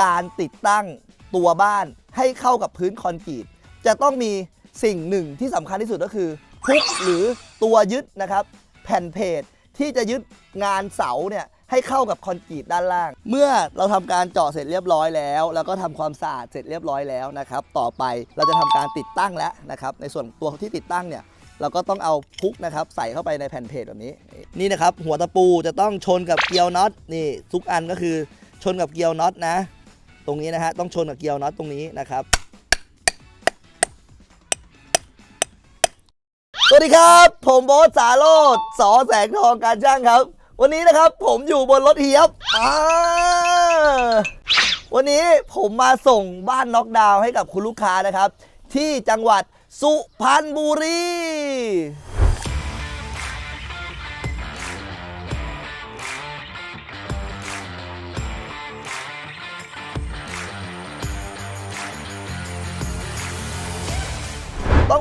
การติดตั้งตัวบ้านให้เข้ากับพื้นคอนกรีตจะต้องมีสิ่งหนึ่งที่สำคัญที่สุดก็คือพุกหรือตัวยึดนะครับ แผ่นเพจที่จะยึดงานเสาเนี่ยให้เข้ากับคอนกรีตด้านล่าง เมื่อเราทำการเจาะเสร็จเรียบร้อยแล้ว แล้วก็ทำความสะอาดเสร็จเรียบร้อยแล้วนะครับ ต่อไปเราจะทำการติดตั้งแล้วนะครับ ในส่วนตัวที่ติดตั้งเนี่ย เราก็ต้องเอาพุกนะครับ ใส่เข้าไปในแผ่นเพจแบบนี้ นี่นะครับ หัวตะปูจะต้องชนกับเกลียวน็อตนี่ทุกอันก็คือชนกับเกลียวน็อตนะ ตรงนี้นะฮะต้องชนกับเกลียวน็อตตรงนี้นะครับสวัสดีครับ ผมโบ๊ทสาโรดสอแสงทองการช่างครับ วันนี้นะครับผมอยู่บนรถเฮียบวันนี้ผมมาส่งบ้านน็อกดาวน์ให้กับคุณลูกค้านะครับ ที่จังหวัดสุพรรณบุรี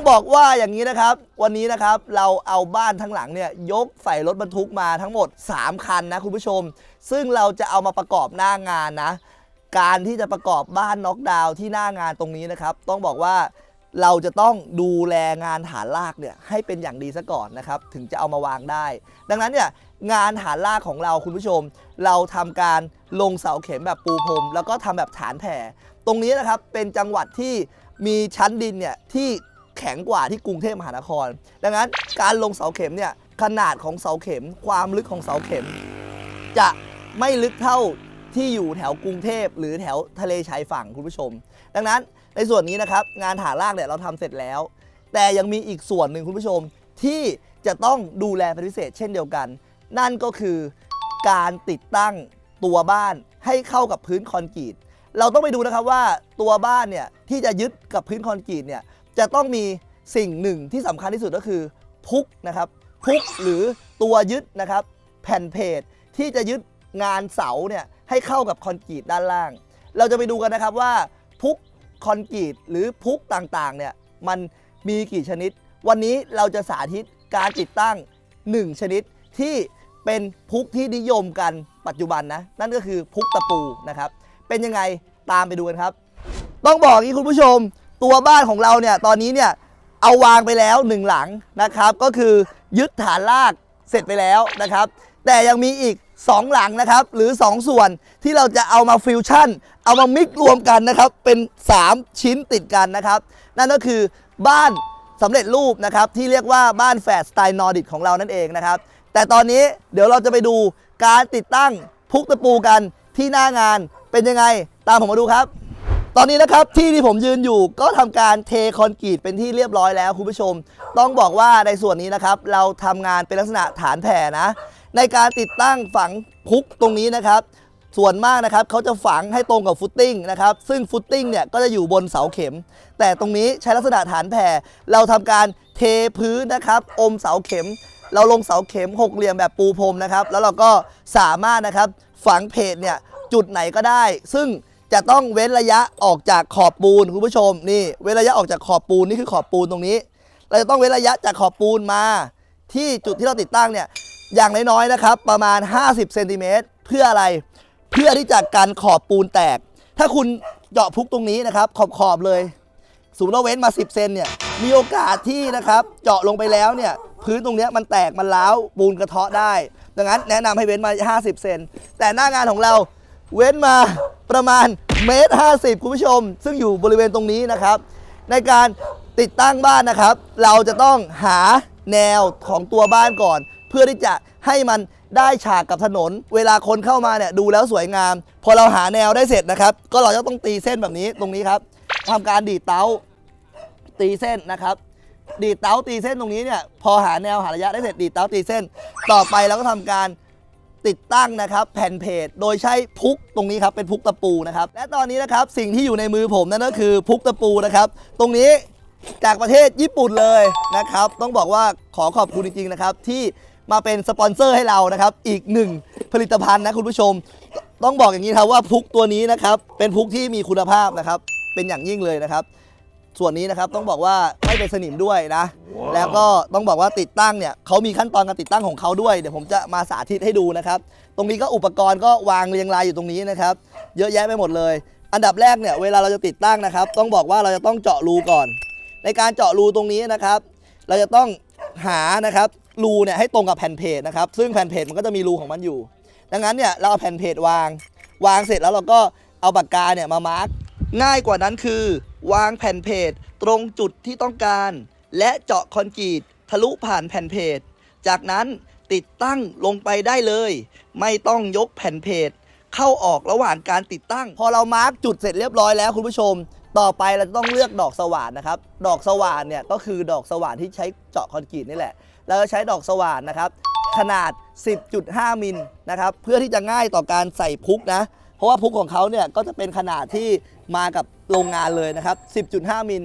บอกว่าอย่างนี้นะครับ วันนี้นะครับเราเอาบ้านทั้งหลังเนี่ยยกใส่รถบรรทุกมาทั้งหมด 3 คันนะคุณผู้ชม ซึ่งเราจะเอามาประกอบหน้างานนะ การที่จะประกอบบ้านน็อกดาวน์ที่หน้างานตรงนี้นะครับ ต้องบอกว่าเราจะต้องดูแลงานฐานรากเนี่ยให้เป็นอย่างดีซะก่อนนะครับ ถึงจะเอามาวางได้ ดังนั้นเนี่ยงานฐานรากของเราคุณผู้ชม เราทำการลงเสาเข็มแบบปูพรมแล้วก็ทำแบบฐานแผ่ ตรงนี้นะครับเป็นจังหวัดที่มีชั้นดินเนี่ยที่ แข็งกว่าที่กรุงเทพมหานคร ดังนั้นการลงเสาเข็มเนี่ยขนาดของเสาเข็ม ความลึกของเสาเข็ม จะไม่ลึกเท่าที่อยู่แถวกรุงเทพหรือแถวทะเลชายฝั่งคุณผู้ชม ดังนั้นในส่วนนี้นะครับงานฐานรากเนี่ยเราทำเสร็จแล้ว แต่ยังมีอีกส่วนหนึ่งคุณผู้ชมที่จะต้องดูแลเป็นพิเศษเช่นเดียวกัน นั่นก็คือการติดตั้งตัวบ้านให้เข้ากับพื้นคอนกรีตเราต้องไปดูนะครับว่าตัวบ้านเนี่ยที่จะยึดกับพื้นคอนกรีตเนี่ย จะต้องมีสิ่งหนึ่งที่สำคัญที่สุดก็คือพุกนะครับพุกหรือตัวยึดนะครับ แผ่นเพจที่จะยึดงานเสาเนี่ยให้เข้ากับคอนกรีตด้านล่าง เราจะไปดูกันนะครับว่าพุกคอนกรีตหรือพุกต่างๆเนี่ยมันมีกี่ชนิด วันนี้เราจะสาธิตการติดตั้ง 1 ชนิดที่เป็นพุกที่นิยมกันปัจจุบันนะ นั่นก็คือพุกตะปูนะครับ เป็นยังไงตามไปดูกันครับ ต้องบอกงี้คุณผู้ชม ตัวบ้านของเราเนี่ยตอนนี้เนี่ยเอาวางไปแล้วหนึ่งหลังนะครับ ก็คือยึดฐานรากเสร็จไปแล้วนะครับ แต่ยังมีอีก 2 หลังนะครับ หรือ 2 ส่วนที่เราจะเอามาฟิวชั่น เอามามิกรวมกันนะครับ เป็น 3 ชิ้นติดกันนะครับ นั่นก็คือบ้านสำเร็จรูปนะครับที่เรียกว่าบ้านแฝดสไตล์นอร์ดิกของเรานั่นเองนะครับ แต่ตอนนี้เดี๋ยวเราจะไปดูการติดตั้งพุกตะปูกันที่หน้างานเป็นยังไงตามผมมาดูครับ ตอนนี้นะครับที่ที่ผมยืนอยู่ก็ทำการเทคอนกรีตเป็นที่เรียบร้อยแล้วคุณผู้ชม ต้องบอกว่าในส่วนนี้นะครับเราทำงานเป็นลักษณะฐานแผ่นะ ในการติดตั้งฝังพุกตรงนี้นะครับ ส่วนมากนะครับเขาจะฝังให้ตรงกับฟุตติ้งนะครับซึ่งฟุตติ้งเนี่ยก็จะอยู่บนเสาเข็ม แต่ตรงนี้ใช้ลักษณะฐานแผ่เราทำการเทพื้นนะครับ อมเสาเข็ม เราลงเสาเข็มหกเหลี่ยมแบบปูพรมนะครับ แล้วเราก็สามารถนะครับฝังเพจเนี่ยจุดไหนก็ได้ ซึ่ง จะต้องเว้นระยะออกจากขอบปูนคุณผู้ชมนี่เว้นระยะออกจากขอบปูนนี่คือขอบปูนตรงนี้ เราจะต้องเว้นระยะจากขอบปูนมา ที่จุดที่เราติดตั้งเนี่ยอย่างน้อยๆนะครับ ประมาณ 50เซนติเมตรเพื่ออะไร เพื่อที่จะกันขอบปูนแตก ถ้าคุณเจาะพุกตรงนี้นะครับ ขอบขอบๆเลยสมมติเราเว้นมา 10เซนเนี่ยมีโอกาสที่นะครับเจาะลงไปแล้วเนี่ยพื้นตรงเนี้ยมันแตกมันร้าวปูนกระเทาะได้ ดังนั้นแนะนำให้เว้นมา 50 เซนแต่หน้างานของเรา เว้นมาประมาณเมตร50คุณผู้ชม ซึ่งอยู่บริเวณตรงนี้นะครับ ในการติดตั้งบ้านนะครับ เราจะต้องหาแนวของตัวบ้านก่อน เพื่อที่จะให้มันได้ฉากกับถนน เวลาคนเข้ามาเนี่ยดูแล้วสวยงาม พอเราหาแนวได้เสร็จนะครับ ก็เราจะต้องตีเส้นแบบนี้ตรงนี้ครับทำการดีดเตาตีเส้นนะครับ ดีดเตาตีเส้นตรงนี้เนี่ยพอหาแนวหาระยะได้เสร็จดีดเตาตีเส้น ต่อไปเราก็ทำการ ติดตั้งนะครับแผ่นเพจโดยใช้พุกตรงนี้ครับเป็นพุกตะปูนะครับและตอนนี้นะครับสิ่งที่อยู่ในมือผมนั่นก็คือพุกตะปูนะครับตรงนี้จากประเทศญี่ปุ่นเลยนะครับต้องบอกว่าขอขอบคุณจริงๆนะครับที่มาเป็นสปอนเซอร์ให้เรานะครับอีกหนึ่งผลิตภัณฑ์นะคุณผู้ชม ต้องบอกอย่างนี้ครับว่าพุกตัวนี้นะครับเป็นพุกที่มีคุณภาพนะครับเป็นอย่างยิ่งเลยนะครับ ส่วนนี้นะครับต้องบอกว่าไม่เป็นสนิมด้วยนะ แล้วก็ต้องบอกว่าติดตั้งเนี่ยเขามีขั้นตอนการติดตั้งของเขาด้วยเดี๋ยวผมจะมาสาธิตให้ดูนะครับ ตรงนี้ก็อุปกรณ์ก็วางเรียงรายอยู่ตรงนี้นะครับ เยอะแยะไปหมดเลย อันดับแรกเนี่ยเวลาเราจะติดตั้งนะครับ ต้องบอกว่าเราจะต้องเจาะรูก่อน ในการเจาะรูตรงนี้นะครับ เราจะต้องหานะครับรูเนี่ยให้ตรงกับแผ่นเพจนะครับซึ่งแผ่นเพจมันก็จะมีรูของมันอยู่ ดังนั้นเนี่ยเราเอาแผ่นเพจวาง วางเสร็จแล้วเราก็เอาปากกาเนี่ยมามาร์กง่ายกว่านั้นคือ วางแผ่นเพจตรงจุดที่ต้องการ และเจาะคอนกรีตทะลุผ่านแผ่นเพจ จากนั้นติดตั้งลงไปได้เลย ไม่ต้องยกแผ่นเพจ เข้าออกระหว่างการติดตั้ง พอเรามาร์กจุดเสร็จเรียบร้อยแล้วคุณผู้ชม ต่อไปเราจะต้องเลือกดอกสว่านนะครับ ดอกสว่านเนี่ยก็คือดอกสว่านที่ใช้เจาะคอนกรีตนี่แหละเราจะใช้ดอกสว่านนะครับ ขนาด 10.5 มิลนะครับเพื่อที่จะง่ายต่อการใส่พุกนะ เพราะว่าพุกของเขาเนี่ยก็จะเป็นขนาดที่มากับโรงงานเลยนะครับ 10.5 มิล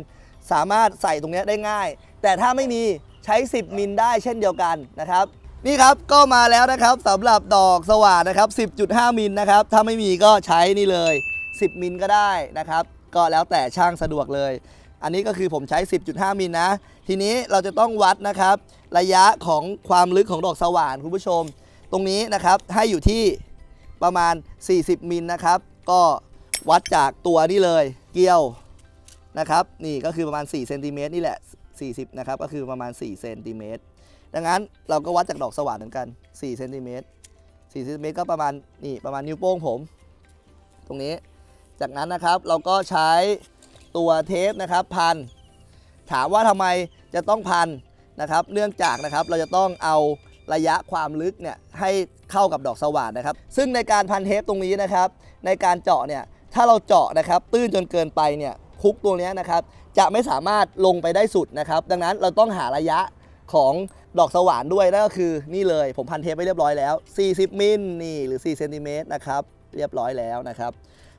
สามารถใส่ตรงนี้ได้ง่าย แต่ถ้าไม่มีใช้ 10 มิลได้เช่นเดียวกันนะครับ นี่ครับก็มาแล้วนะครับสำหรับดอกสว่านนะครับ 10.5 มิลนะครับถ้าไม่มีก็ใช้นี่เลย 10 มิลก็ได้นะครับ ก็แล้วแต่ช่างสะดวกเลย อันนี้ก็คือผมใช้ 10.5 มิลนะ ทีนี้เราจะต้องวัดนะครับ ระยะของความลึกของดอกสว่านคุณผู้ชม ตรงนี้นะครับให้อยู่ที่ ประมาณ 40 มิลนะครับ ก็วัดจากตัวนี่เลย เกลียวนะครับ นี่ก็คือประมาณ4เซนติเมตรนี่แหละ 40 นะครับ ก็คือประมาณ4เซนติเมตรดังนั้นเราก็วัดจากดอกสว่านเหมือนกัน4เซนติเมตร4เซนติเมตรก็ประมาณนี่ประมาณนิ้วโป้งผม ตรงนี้ จากนั้นนะครับเราก็ใช้ตัวเทปนะครับพัน ถามว่าทำไมจะต้องพันนะครับ เนื่องจากนะครับเราจะต้องเอา ระยะความลึกเนี่ยให้เข้ากับดอกสว่านนะครับ ซึ่งในการพันเทปตรงนี้นะครับ ในการเจาะเนี่ยถ้าเราเจาะนะครับตื้นจนเกินไปเนี่ยพุกตัวนี้นะครับจะไม่สามารถลงไปได้สุดนะครับ ดังนั้นเราต้องหาระยะของดอกสว่านด้วยนั่นก็คือนี่เลยผมพันเทปไปเรียบร้อยแล้ว 40 มิลนี่หรือ 4 เซนติเมตรนะครับเรียบร้อยแล้วนะครับ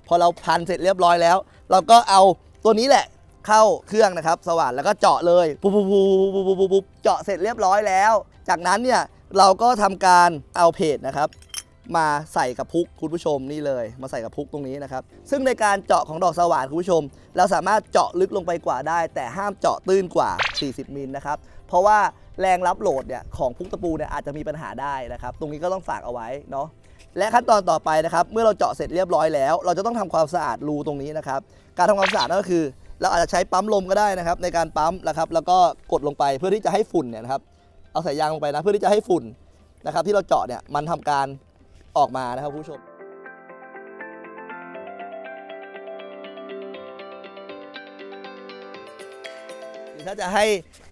พอเราพันเสร็จเรียบร้อยแล้ว เราก็เอาตัวนี้แหละเข้าเครื่องนะครับ สว่านแล้วก็เจาะเลยปุ๊บปุ๊บปุ๊บปุ๊บปุ๊บปุ๊บปุ๊บเจาะเสร็จเรียบร้อยแล้ว จากนั้นเนี่ย เราก็ทำการเอาเพจนะครับ มาใส่กับพุกคุณผู้ชมนี่เลย มาใส่กับพุกตรงนี้นะครับ ซึ่งในการเจาะของดอกสว่านคุณผู้ชม เราสามารถเจาะลึกลงไปกว่าได้ แต่ห้ามเจาะตื้นกว่า 40มิลนะครับเพราะว่าแรงรับโหลดเนี่ยของพุกตะปูเนี่ยอาจจะมีปัญหาได้นะครับ ตรงนี้ก็ต้องฝากเอาไว้เนาะและขั้นตอนต่อไปนะครับ เมื่อเราเจาะเสร็จเรียบร้อยแล้ว เราจะต้องทำความสะอาดรูตรงนี้นะครับ การทำความสะอาดนั่นก็คือ เราอาจจะใช้ปั๊มลมก็ได้นะครับ ในการปั๊มนะครับ แล้วก็กดลงไปเพื่อที่จะให้ฝุ่นเนี่ยนะครับ เอาสายยางลงไปนะ เพื่อที่จะให้ฝุ่นนะครับ ที่เราเจาะเนี่ยมันทำการออกมานะครับผู้ชมถ้าจะให้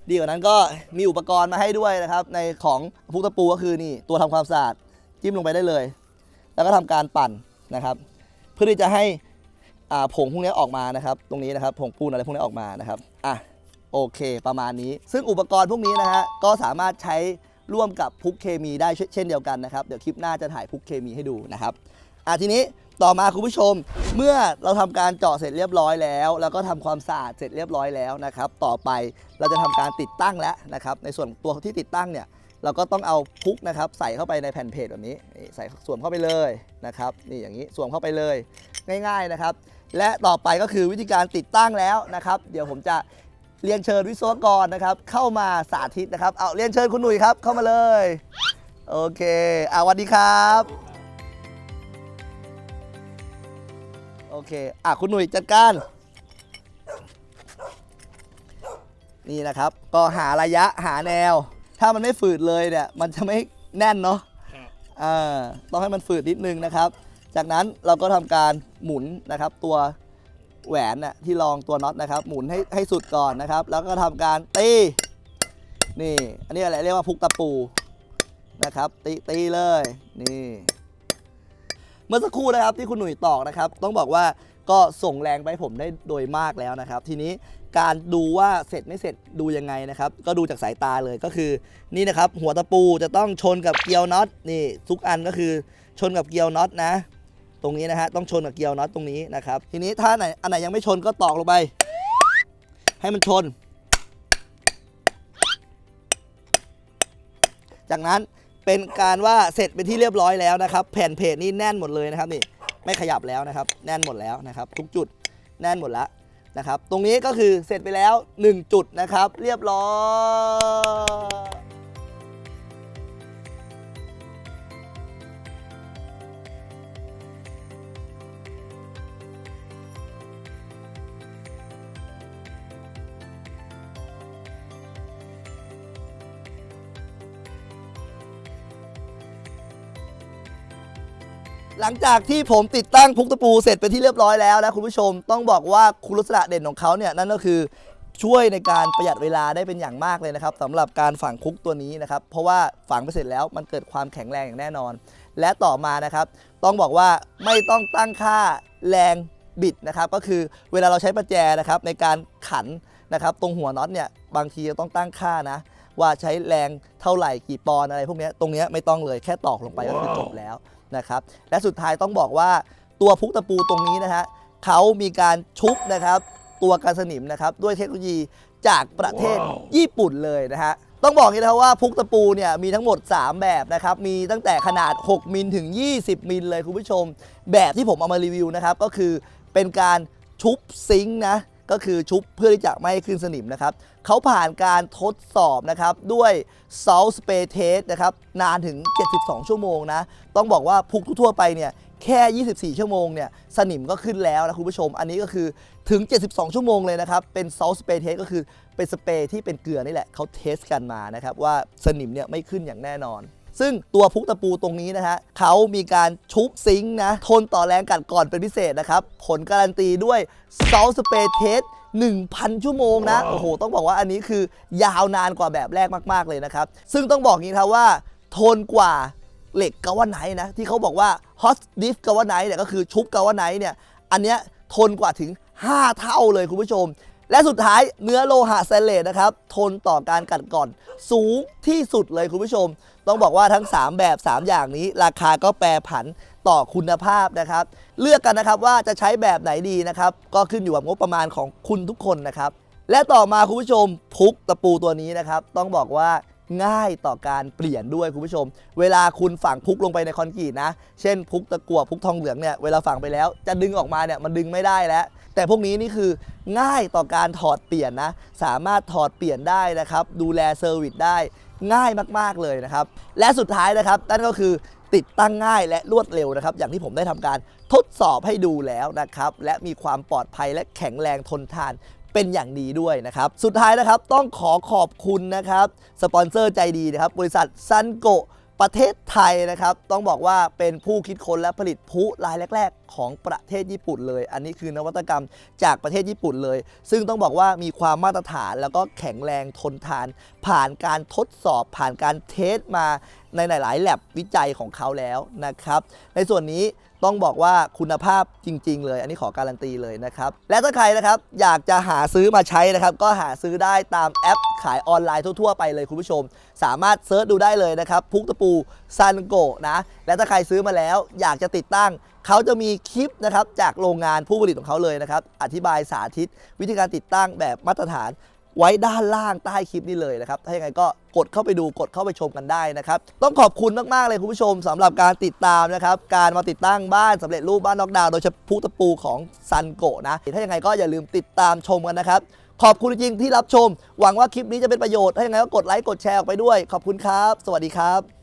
ดีกว่านั้นก็มีอุปกรณ์มาให้ด้วยนะครับ ในของพุกตะปูก็คือนี่ตัวทำความสะอาดจิ้มลงไปได้เลย แล้วก็ทำการปั่นนะครับ เพื่อที่จะให้ผงพวกนี้ออกมานะครับ ตรงนี้นะครับผงปูนอะไรพวกนี้ออกมานะครับอะ โอเคประมาณนี้ ซึ่งอุปกรณ์พวกนี้นะฮะก็สามารถใช้ร่วมกับพุกเคมีได้เช่นเดียวกันนะครับ เดี๋ยวคลิปหน้าจะถ่ายพุกเคมีให้ดูนะครับอะทีนี้ต่อมาคุณผู้ชมเมื่อเราทำการเจาะเสร็จเรียบร้อยแล้ว แล้วก็ทำความสะอาดเสร็จเรียบร้อยแล้วนะครับ ต่อไปเราจะทำการติดตั้งแล้วนะครับ ในส่วนตัวที่ติดตั้งเนี่ยเราก็ต้องเอาพุกนะครับ ใส่เข้าไปในแผ่นเพจแบบนี้ใส่สวมเข้าไปเลยนะครับนี่อย่างนี้สวมเข้าไปเลยง่าย ๆนะครับ และต่อไปก็คือวิธีการติดตั้งแล้วนะครับ เดี๋ยวผมจะ เรียนเชิญวิศวกรนะครับ เข้ามาสาธิตนะครับ เอาเรียนเชิญคุณหนุ่ยครับ เข้ามาเลย โอเคอ่าสวัสดีครับ โอเคอะคุณหนุ่ยจัดการ นี่นะครับ ก็หาระยะหาแนว ถ้ามันไม่ฝืดเลยเนี่ย มันจะไม่แน่นเนาะครับอ่าต้องให้มันฝืดนิดนึงนะครับ จากนั้นเราก็ทำการหมุนนะครับตัว แหวนน่ะที่รองตัวน็อตนะครับ หมุนให้ให้สุดก่อนนะครับ แล้วก็ทำการตีนี่ อันนี้อะไรเรียกว่าพุกตะปูนะครับตีตีเลยนี่เมื่อสักครู่นะครับที่คุณหนุ่ยตอกนะครับ ต้องบอกว่าก็ส่งแรงไปผมได้โดยมากแล้วนะครับ ทีนี้การดูว่าเสร็จไม่เสร็จดูยังไงนะครับ ก็ดูจากสายตาเลยก็คือนี่นะครับ หัวตะปูจะต้องชนกับเกลียวน็อตนี่ทุกอันก็คือชนกับเกลียวน็อตนะ ตรงนี้นะฮะต้องชนกับเกลียวน็อตตรงนี้นะครับทีนี้ถ้าไหนอันไหนยังไม่ชนก็ตอกลงไป ให้มันชน จากนั้นเป็นการว่าเสร็จเป็นที่เรียบร้อยแล้วนะครับ แผ่นเพจนี่แน่นหมดเลยนะครับนี่ไม่ขยับแล้วนะครับ แน่นหมดแล้วนะครับ ทุกจุดแน่นหมดแล้วนะครับ ตรงนี้ก็คือเสร็จไปแล้ว 1 จุดนะครับ เรียบร้อย หลังจากที่ผมติดตั้งพุกตะปูเสร็จเป็นที่เรียบร้อยแล้วนะคุณผู้ชมต้องบอกว่าคุณลักษณะเด่นของเขาเนี่ยนั่นก็คือช่วยในการประหยัดเวลาได้เป็นอย่างมากเลยนะครับสำหรับการฝังคุกตัวนี้นะครับ เพราะว่าฝังไปเสร็จแล้วมันเกิดความแข็งแรงอย่างแน่นอน และต่อมานะครับ ต้องบอกว่าไม่ต้องตั้งค่าแรงบิดนะครับ ก็คือเวลาเราใช้ประแจนะครับในการขันนะครับ ตรงหัวน็อตเนี่ยบางทีจะต้องตั้งค่านะ ว่าใช้แรงเท่าไหร่กี่ปอนอะไร พวกนี้ตรงเนี้ยไม่ต้องเลยแค่ตอกลงไปก็คือจบแล้ว นะครับและสุดท้ายต้องบอกว่าตัวพุกตะปูตรงนี้นะฮะเขามีการชุบนะครับตัวกันสนิมนะครับด้วยเทคโนโลยีจากประเทศญี่ปุ่นเลยนะฮะต้องบอกอย่างนี้นะครับว่าพุกตะปูเนี่ยมีทั้งหมด 3 แบบนะครับมีตั้งแต่ขนาด 6 มิลถึง 20 มิลเลยคุณผู้ชม แบบที่ผมเอามารีวิวนะครับก็คือเป็นการชุบซิงค์นะ ก็คือชุบเพื่อที่จะไม่ให้ขึ้นสนิมนะครับเขาผ่านการทดสอบนะครับด้วย Salt Spray Test นะครับนานถึง 72 ชั่วโมงนะ ต้องบอกว่าพุกทั่วไปเนี่ยแค่ 24 ชั่วโมงเนี่ยสนิมก็ขึ้นแล้วนะคุณผู้ชม อันนี้ก็คือถึง 72 ชั่วโมงเลยนะครับ เป็น Salt Spray Test ก็คือเป็นสเปรย์ที่เป็นเกลือนี่แหละเขาเทสกันมานะครับว่าสนิมเนี่ยไม่ขึ้นอย่างแน่นอน ซึ่งตัวพุกตะปูตรงนี้นะฮะเขามีการชุบซิงค์นะทนต่อแรงกัดก่อนเป็นพิเศษนะครับ ผลการันตีด้วย Salt Spray Test 1,000 ชั่วโมงนะ โอ้โห ต้องบอกว่าอันนี้คือยาวนานกว่าแบบแรกมาก ๆ เลยนะครับ ซึ่งต้องบอกอย่างนี้ครับว่า ทนกว่าเหล็กกาวาไนท์นะ ที่เขาบอกว่า Hot Diff กาวาไนท์เนี่ยก็คือชุบกาวาไนท์เนี่ย อันเนี้ยทนกว่าถึง 5 เท่าเลยคุณผู้ชม และสุดท้ายเนื้อโลหะสแตนเลสนะครับ ทนต่อการกัดก่อน สูงที่สุดเลยคุณผู้ชม ต้องบอกว่าทั้ง 3 แบบ 3 อย่างนี้ ราคาก็แปรผันต่อคุณภาพนะครับ เลือกกันนะครับว่าจะใช้แบบไหนดีนะครับก็ขึ้นอยู่กับงบประมาณของคุณทุกคนนะครับ และต่อมาคุณผู้ชมพุกตะปูตัวนี้นะครับ ต้องบอกว่าง่ายต่อการเปลี่ยนด้วยคุณผู้ชม เวลาคุณฝังพุกลงไปในคอนกรีตนะ เช่นพุกตะกั่วพุกทองเหลืองเนี่ย เวลาฝังไปแล้ว จะดึงออกมาเนี่ยมันดึงไม่ได้แล้ว แต่พวกนี้นี่คือง่ายต่อการถอดเปลี่ยนนะ สามารถถอดเปลี่ยนได้นะครับ ดูแลเซอร์วิสได้ ง่ายมากๆเลยนะครับ และสุดท้ายนะครับนั่นก็คือติดตั้งง่ายและรวดเร็วนะครับ อย่างที่ผมได้ทำการทดสอบให้ดูแล้วนะครับ และมีความปลอดภัยและแข็งแรงทนทานเป็นอย่างดีด้วยนะครับ สุดท้ายนะครับต้องขอขอบคุณนะครับ สปอนเซอร์ใจดีนะครับ บริษัทซันโก ประเทศไทยนะครับ ต้องบอกว่าเป็นผู้คิดค้นและผลิตพลุรายแรก ๆ ของประเทศญี่ปุ่นเลย อันนี้คือนวัตกรรมจากประเทศญี่ปุ่นเลย ซึ่งต้องบอกว่ามีความมาตรฐานแล้วก็แข็งแรงทนทาน ผ่านการทดสอบผ่านการเทสมาในหลาย ๆ แลบวิจัยของเขาแล้วนะครับ ในส่วนนี้ ต้องบอกว่าคุณภาพจริง ๆ เลย อันนี้ขอการันตีเลยนะครับ และถ้าใครนะครับอยากจะหาซื้อมาใช้นะครับ ก็หาซื้อได้ตามแอปขายออนไลน์ทั่ว ๆ ไปเลยคุณผู้ชม สามารถเซิร์ชดูได้เลยนะครับ พุกตะปูซันโกนะ และถ้าใครซื้อมาแล้วอยากจะติดตั้ง เขาจะมีคลิปนะครับจากโรงงานผู้ผลิตของเขาเลยนะครับ อธิบายสาธิต วิธีการติดตั้งแบบมาตรฐาน ไว้ด้านล่างใต้คลิปนี้เลยนะครับ ถ้าอย่างไรก็กดเข้าไปดูกดเข้าไปชมกันได้นะครับ ต้องขอบคุณมาก ๆ เลยคุณผู้ชมสำหรับการติดตามนะครับ การมาติดตั้งบ้านสำเร็จรูปบ้านนอกดาวน์โดยเฉพาะพุตะปูของซันโกะนะ ถ้าอย่างไรก็อย่าลืมติดตามชมกันนะครับ ขอบคุณจริงที่รับชม หวังว่าคลิปนี้จะเป็นประโยชน์ ถ้าอย่างไรก็กดไลค์กดแชร์ออกไปด้วย ขอบคุณครับ สวัสดีครับ